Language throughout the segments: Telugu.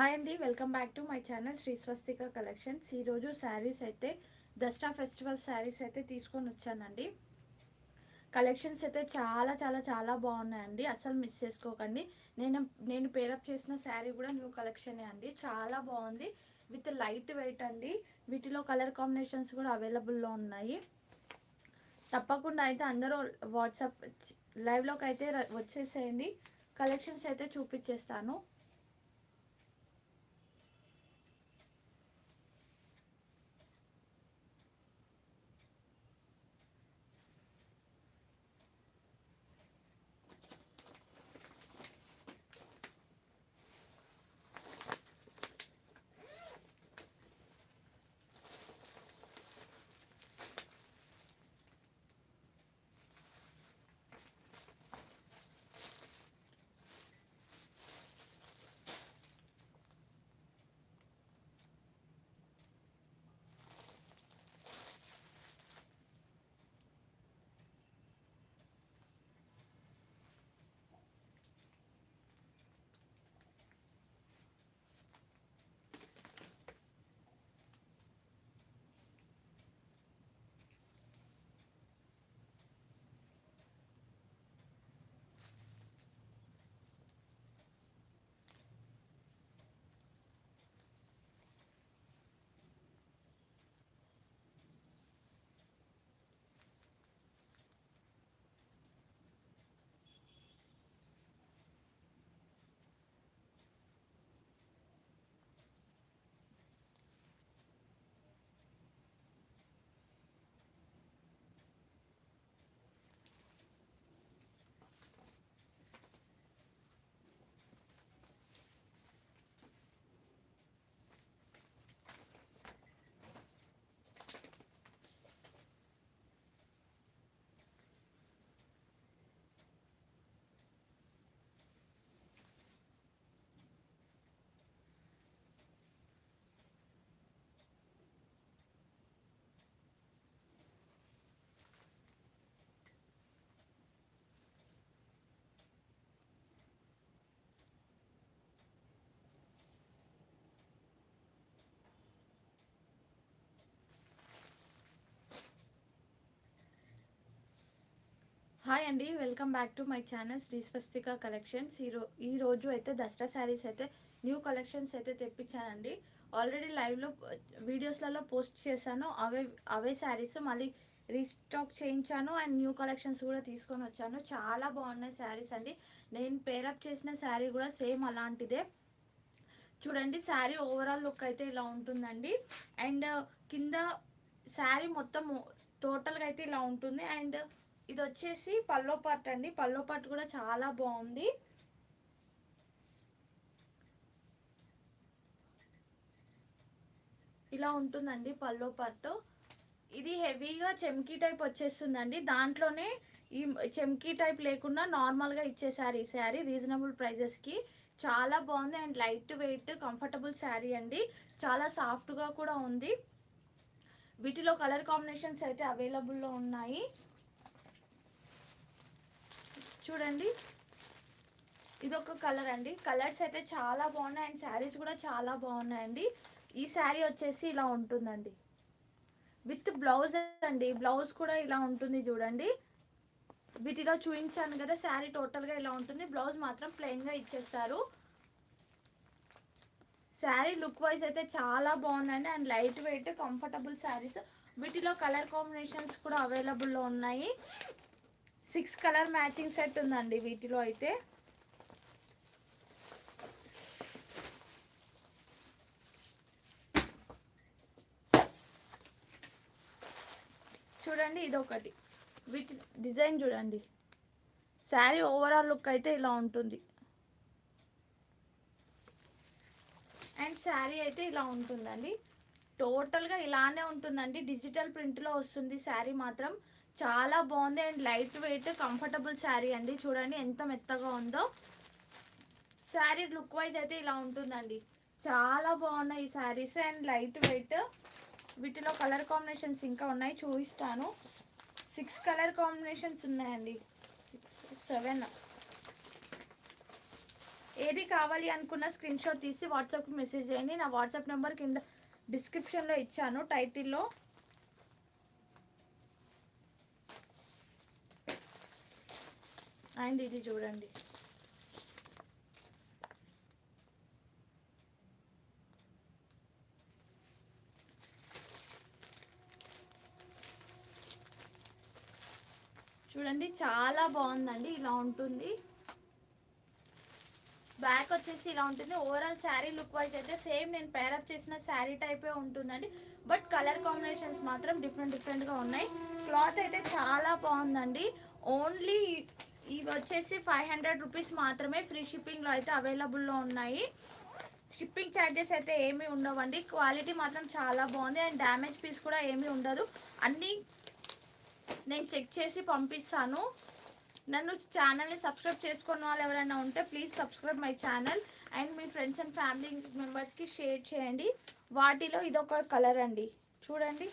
హాయ్ అండి welcome back to my channel Sri Swastika collections ఈరోజు శారీస్ అయితే దసరా ఫెస్టివల్ శారీస్ అయితే తీసుకొని వచ్చానండి కలెక్షన్స్ అయితే చాలా చాలా చాలా బాగున్నాయండి అసలు మిస్ చేసుకోకండి. నేను నేను పేరప్ చేసిన శారీ కూడా న్యూ కలెక్షనే అండి. చాలా బాగుంది. విత్ లైట్ వెయిట్ అండి. వీటిలో కలర్ కాంబినేషన్స్ కూడా అవైలబుల్లో ఉన్నాయి. తప్పకుండా అయితే అందరూ వాట్సాప్ లైవ్లోకి అయితే వచ్చేసేయండి. కలెక్షన్స్ అయితే చూపించేస్తాను అండి welcome back to my channel Sri Swastika collections. ఈరో ఈ రోజు అయితే దసరా శారీస్ అయితే న్యూ కలెక్షన్స్ అయితే తెప్పించానండి. ఆల్రెడీ లైవ్లో వీడియోస్లలో పోస్ట్ చేశాను. అవే అవే శారీస్ మళ్ళీ రీస్టాక్ చేయించాను అండ్ న్యూ కలెక్షన్స్ కూడా తీసుకొని వచ్చాను. చాలా బాగున్నాయి శారీస్ అండి. నేను పేరప్ చేసిన శారీ కూడా సేమ్ అలాంటిదే. చూడండి శారీ ఓవరాల్ లుక్ అయితే ఇలా ఉంటుందండి. అండ్ కింద శారీ మొత్తం టోటల్గా అయితే ఇలా ఉంటుంది. అండ్ ఇది వచ్చేసి పల్లో పార్ట్ అండి. పల్లో పార్ట్ కూడా చాలా బాగుంది. ఇలా ఉంటుందండి పల్లో పార్ట్. ఇది హెవీగా చెమ్కీ టైప్ వచ్చేస్తుందండి. దాంట్లోనే ఈ చెమ్కీ టైప్ లేకుండా నార్మల్గా ఇచ్చేసారు ఈ శారీ రీజనబుల్ ప్రైజెస్కి చాలా బాగుంది. And light weight comfortable sari అండి. చాలా సాఫ్ట్గా కూడా ఉంది. వీటిలో కలర్ కాంబినేషన్స్ అయితే అవైలబుల్లో ఉన్నాయి. చూడండి. ఇది ఒక కలర్ అండి. కలర్స్ అయితే చాలా బాగున్నాయి అండ్ శారీస్ కూడా చాలా బాగున్నాయండి. ఈ శారీ వచ్చేసి ఇలా ఉంటుందండి. విత్ బ్లౌజ్ అండి. బ్లౌజ్ కూడా ఇలా ఉంటుంది చూడండి. వీటిలో చూపించాను కదా శారీ టోటల్గా ఇలా ఉంటుంది. బ్లౌజ్ మాత్రం ప్లెయిన్గా ఇచ్చేస్తారు. శారీ లుక్ వైజ్ అయితే చాలా బాగుందండి. And light weight comfortable saris. వీటిలో కలర్ కాంబినేషన్స్ కూడా అవైలబుల్లో ఉన్నాయి. సిక్స్ కలర్ మ్యాచింగ్ సెట్ ఉందండి వీటిలో అయితే. చూడండి ఇదొకటి. వీటి డిజైన్ చూడండి. శారీ ఓవరాల్ లుక్ అయితే ఇలా ఉంటుంది. అండ్ శారీ అయితే ఇలా ఉంటుందండి. టోటల్గా ఇలానే ఉంటుందండి. డిజిటల్ ప్రింట్లో వస్తుంది శారీ మాత్రం. చాలా బాగుంది and light weight comfortable sari అండి. చూడండి ఎంత మెత్తగా ఉందో. శారీ లుక్ వైజ్ అయితే ఇలా ఉంటుందండి. చాలా బాగున్నాయి ఈ శారీస్ అండ్ లైట్ వెయిట్. వీటిలో కలర్ కాంబినేషన్స్ ఇంకా ఉన్నాయి చూపిస్తాను. సిక్స్ కలర్ కాంబినేషన్స్ ఉన్నాయండి. Six seven. ఏది కావాలి అనుకున్న స్క్రీన్ షాట్ తీసి వాట్సాప్కి మెసేజ్ చేయండి. నా వాట్సాప్ నెంబర్ కింద డిస్క్రిప్షన్లో ఇచ్చాను టైటిల్లో. అండ్ ఇది చూడండి. చూడండి చాలా బాగుందండి ఇలా ఉంటుంది. బ్యాక్ వచ్చేసి ఇలా ఉంటుంది. ఓవరాల్ శారీ లుక్ వైజ్ అయితే సేమ్ నేను పేరప్ చేసిన శారీ టైపే ఉంటుందండి. బట్ కలర్ కాంబినేషన్స్ మాత్రం డిఫరెంట్ డిఫరెంట్గా ఉన్నాయి. క్లాత్ అయితే చాలా బాగుందండి. ఓన్లీ ఇవి వచ్చేసి ఫైవ్ హండ్రెడ్ రూపీస్ మాత్రమే ఫ్రీ షిప్పింగ్లో అయితే అవైలబుల్లో ఉన్నాయి. షిప్పింగ్ ఛార్జెస్ అయితే ఏమీ ఉండవండి. క్వాలిటీ మాత్రం చాలా బాగుంది. అండ్ డ్యామేజ్ పీస్ కూడా ఏమీ ఉండదు. అన్నీ నేను చెక్ చేసి పంపిస్తాను. నన్ను ఛానల్ని సబ్స్క్రైబ్ చేసుకున్న వాళ్ళు ఎవరైనా ఉంటే please subscribe my channel and me friends and family మెంబర్స్కి షేర్ చేయండి. వాటిలో ఇదొక కలర్ అండి. చూడండి.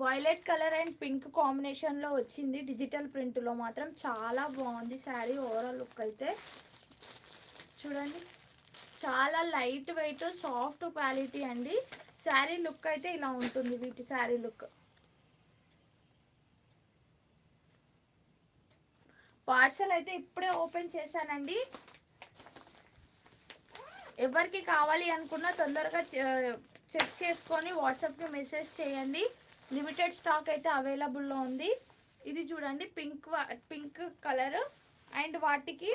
వైలెట్ కలర్ అండ్ పింక్ కాంబినేషన్లో వచ్చింది డిజిటల్ ప్రింట్లో మాత్రం. చాలా బాగుంది శారీ ఓవరాల్ లుక్ అయితే. చూడండి. చాలా లైట్ వెయిట్ సాఫ్ట్ క్వాలిటీ అండి. శారీ లుక్ అయితే ఇలా ఉంటుంది వీటి శారీ లుక్ పార్సల్ అయితే ఇప్పుడే ఓపెన్ చేశానండి. ఎవరికి కావాలి అనుకున్నా తొందరగా చెక్ చేసుకొని వాట్సాప్కి మెసేజ్ చేయండి. లిమిటెడ్ స్టాక్ అయితే అవైలబుల్లో ఉంది. ఇది చూడండి పింక్ పింక్ కలర్. అండ్ వాటికి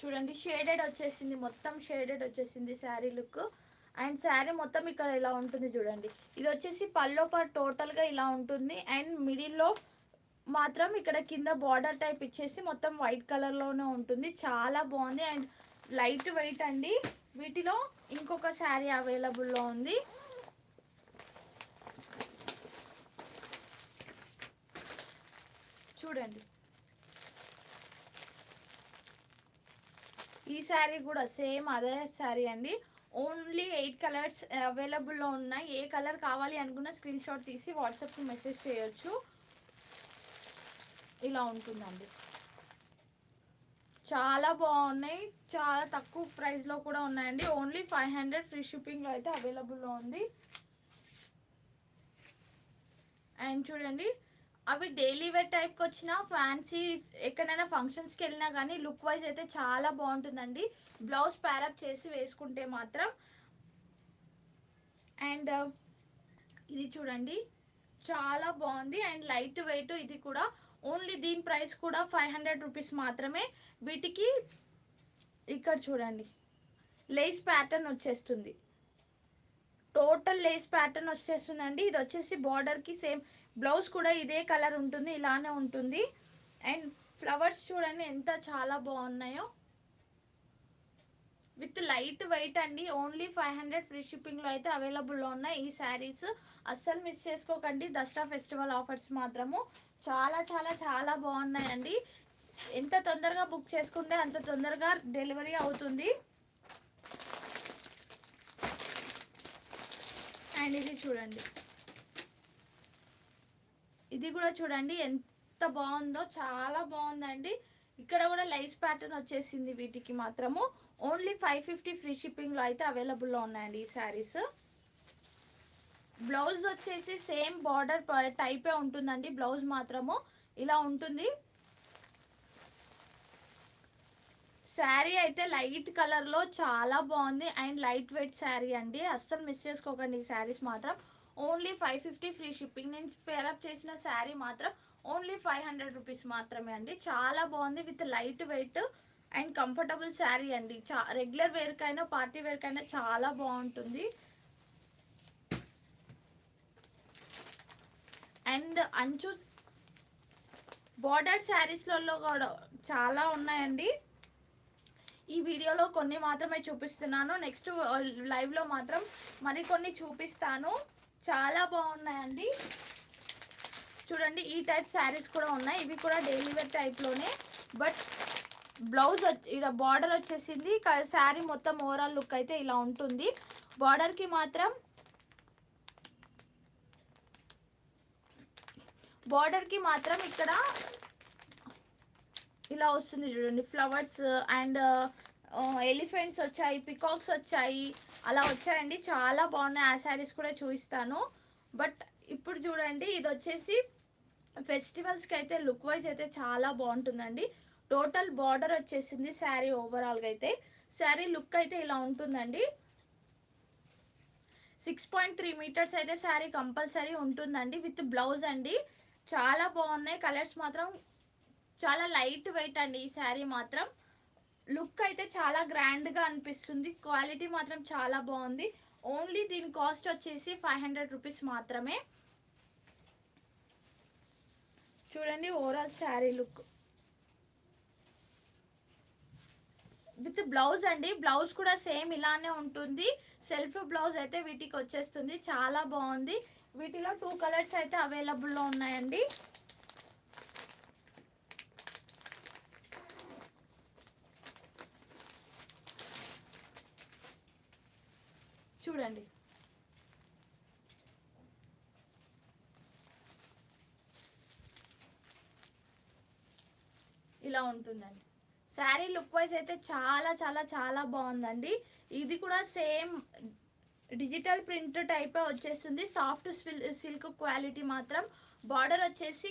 చూడండి షేడెడ్ వచ్చేసింది. మొత్తం షేడెడ్ వచ్చేసింది శారీ లుక్. అండ్ శారీ మొత్తం ఇక్కడ ఇలా ఉంటుంది చూడండి. ఇది వచ్చేసి పల్లో పర్ టోటల్గా ఇలా ఉంటుంది. అండ్ మిడిల్లో మాత్రం ఇక్కడ కింద బార్డర్ టైప్ ఇచ్చేసి మొత్తం వైట్ కలర్లోనే ఉంటుంది. చాలా బాగుంది. అండ్ లైట్ వెయిట్ అండి. వీటిలో ఇంకొక శారీ అవైలబుల్లో ఉంది. చూడండి. ఈ శారీ కూడా సేమ్ అదే శారీ అండి. ఓన్లీ ఎయిట్ కలర్స్ అవైలబుల్లో ఉన్నాయి ఏ కలర్ కావాలి అనుకున్న స్క్రీన్ షాట్ తీసి వాట్సాప్కి మెసేజ్ చేయొచ్చు. ఇలా ఉంటుందండి. చాలా బాగున్నాయి. చాలా తక్కువ ప్రైస్లో కూడా ఉన్నాయండి. ఓన్లీ ఫైవ్ హండ్రెడ్ ఫ్రీ షిప్పింగ్లో అయితే అవైలబుల్లో ఉంది. అండ్ చూడండి అవి డైలీ వేర్ టైప్కి వచ్చిన ఫ్యాన్సీ ఎక్కడైనా ఫంక్షన్స్కి వెళ్ళినా కానీ లుక్ వైజ్ అయితే చాలా బాగుంటుందండి. బ్లౌజ్ ప్యారప్ చేసి వేసుకుంటే మాత్రం. అండ్ uh, ఇది చూడండి. చాలా బాగుంది. అండ్ లైట్ వెయిట్ ఇది కూడా ఓన్లీ దీని ప్రైస్ కూడా ఫైవ్ హండ్రెడ్ రూపీస్ మాత్రమే. వీటికి ఇక్కడ చూడండి. లేస్ ప్యాటర్న్ వచ్చేస్తుంది. టోటల్ లేస్ ప్యాటర్న్ వచ్చేస్తుందండి. ఇది వచ్చేసి బార్డర్కి సేమ్ బ్లౌజ్ కూడా ఇదే కలర్ ఉంటుంది ఇలానే ఉంటుంది. అండ్ ఫ్లవర్స్ చూడండి ఎంత చాలా బాగున్నాయో. విత్ లైట్ వెయిట్ అండి. ఓన్లీ ఫైవ్ హండ్రెడ్ ఫ్రీ షిప్పింగ్లో అయితే అవైలబుల్లో ఉన్నాయి ఈ శారీస్. అస్సలు మిస్ చేసుకోకండి. దసరా ఫెస్టివల్ ఆఫర్స్ మాత్రము చాలా చాలా చాలా బాగున్నాయండి. ఎంత తొందరగా బుక్ చేసుకుంటే అంత తొందరగా డెలివరీ అవుతుంది. అండ్ ఇది చూడండి. ఇది కూడా చూడండి ఎంత బాగుందో. చాలా బాగుందండి. ఇక్కడ కూడా లైస్ ప్యాటర్న్ వచ్చేసింది వీటికి మాత్రము. ఓన్లీ ఫైవ్ ఫిఫ్టీ ఫ్రీ షిప్పింగ్లో అయితే అవైలబుల్లో ఉన్నాయండి ఈ శారీస్ బ్లౌజ్ వచ్చేసి సేమ్ బార్డర్ టైపే ఉంటుందండి. బ్లౌజ్ మాత్రము ఇలా ఉంటుంది. శారీ అయితే లైట్ కలర్లో చాలా బాగుంది. అండ్ లైట్ వెయిట్ శారీ అండి. అస్సలు మిస్ చేసుకోకండి ఈ శారీస్ మాత్రం. Only five fifty free shipping నేను పేరప్ చేసిన శారీ మాత్రం ఓన్లీ ఫైవ్ హండ్రెడ్ రూపీస్ మాత్రమే అండి. చాలా బాగుంది. With light weight and comfortable sari అండి. చా రెగ్యులర్ వేర్కైనా పార్టీ వేర్కైనా చాలా బాగుంటుంది. అండ్ అంచు బార్డర్ శారీస్లలో కూడా చాలా ఉన్నాయండి. ఈ వీడియోలో కొన్ని మాత్రమే చూపిస్తున్నాను. నెక్స్ట్ లైవ్లో మాత్రం మరికొన్ని చూపిస్తాను. చాలా బాగున్నాయండి. చూడండి ఈ టైప్ శారీస్ కూడా ఉన్నాయి. ఇవి కూడా డైలీ వేర్ టైప్లోనే బట్ బ్లౌజ్ ఇక్కడ బార్డర్ వచ్చేసింది. శారీ మొత్తం ఓవరాల్ లుక్ అయితే ఇలా ఉంటుంది. బార్డర్కి మాత్రం బార్డర్కి మాత్రం ఇక్కడ ఇలా వస్తుంది చూడండి. ఫ్లవర్స్ అండ్ ఎలిఫెంట్స్ వచ్చాయి పికాక్స్ వచ్చాయి. అలా వచ్చాయండి. చాలా బాగున్నాయి. ఆ శారీస్ కూడా చూపిస్తాను. బట్ ఇప్పుడు చూడండి ఇది వచ్చేసి ఫెస్టివల్స్కి అయితే లుక్ వైజ్ అయితే చాలా బాగుంటుందండి. టోటల్ బార్డర్ వచ్చేసింది శారీ ఓవరాల్గా అయితే. శారీ లుక్ అయితే ఇలా ఉంటుందండి. సిక్స్ పాయింట్ త్రీ మీటర్స్ అయితే శారీ కంపల్సరీ ఉంటుందండి విత్ బ్లౌజ్ అండి. చాలా బాగున్నాయి. కలర్స్ మాత్రం చాలా లైట్ వెయిట్ అండి ఈ శారీ మాత్రం. లుక్ అయితే చాలా గ్రాండ్గా అనిపిస్తుంది. క్వాలిటీ మాత్రం చాలా బాగుంది. ఓన్లీ దీని కాస్ట్ వచ్చేసి ఫైవ్ హండ్రెడ్ రూపీస్ మాత్రమే. చూడండి overall sari look with blouse అండి బ్లౌజ్ కూడా సేమ్ ఇలానే ఉంటుంది. సెల్ఫ్ బ్లౌజ్ అయితే వీటికి వచ్చేస్తుంది. చాలా బాగుంది. వీటిలో టూ కలర్స్ అయితే అవైలబుల్లో ఉన్నాయండి. చూడండి. ఇలా ఉంటుందండి. శారీ లుక్ వైజ్ అయితే చాలా చాలా చాలా బాగుందండి. ఇది కూడా సేమ్ డిజిటల్ ప్రింట్ టైపే వచ్చేస్తుంది. సాఫ్ట్ సిల్క్ క్వాలిటీ మాత్రం. బార్డర్ వచ్చేసి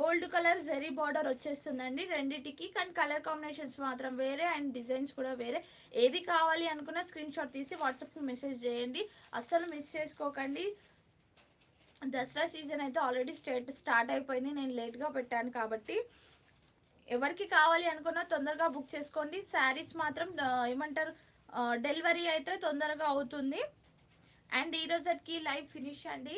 గోల్డ్ కలర్ జెరీ బార్డర్ వచ్చేస్తుందండి రెండిటికి. కానీ కలర్ కాంబినేషన్స్ మాత్రం వేరే అండ్ డిజైన్స్ కూడా వేరే. ఏది కావాలి అనుకున్న స్క్రీన్ షాట్ తీసి వాట్సాప్కి మెసేజ్ చేయండి. అస్సలు మిస్ చేసుకోకండి. దసరా సీజన్ అయితే ఆల్రెడీ స్టేట్ స్టార్ట్ అయిపోయింది. నేను లేట్గా పెట్టాను కాబట్టి ఎవరికి కావాలి అనుకున్నా తొందరగా బుక్ చేసుకోండి. శారీస్ మాత్రం ఏమంటారు డెలివరీ అయితే తొందరగా అవుతుంది. అండ్ ఈ రోజుకి లైవ్ ఫినిష్ అండి.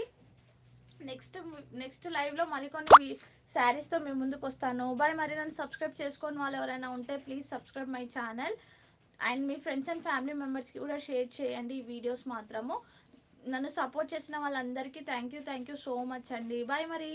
నెక్స్ట్ నెక్స్ట్ లైవ్లో మరికొన్ని శారీస్తో మేము ముందుకు వస్తాను. బాయ్ మరి నన్ను సబ్స్క్రైబ్ చేసుకొని వాళ్ళు ఎవరైనా ఉంటే please subscribe my channel. And me friends and family మెంబర్స్కి కూడా షేర్ చేయండి ఈ వీడియోస్ మాత్రము. నన్ను సపోర్ట్ చేసిన వాళ్ళందరికీ thank you thank you so much అండి. బాయ్ మరి.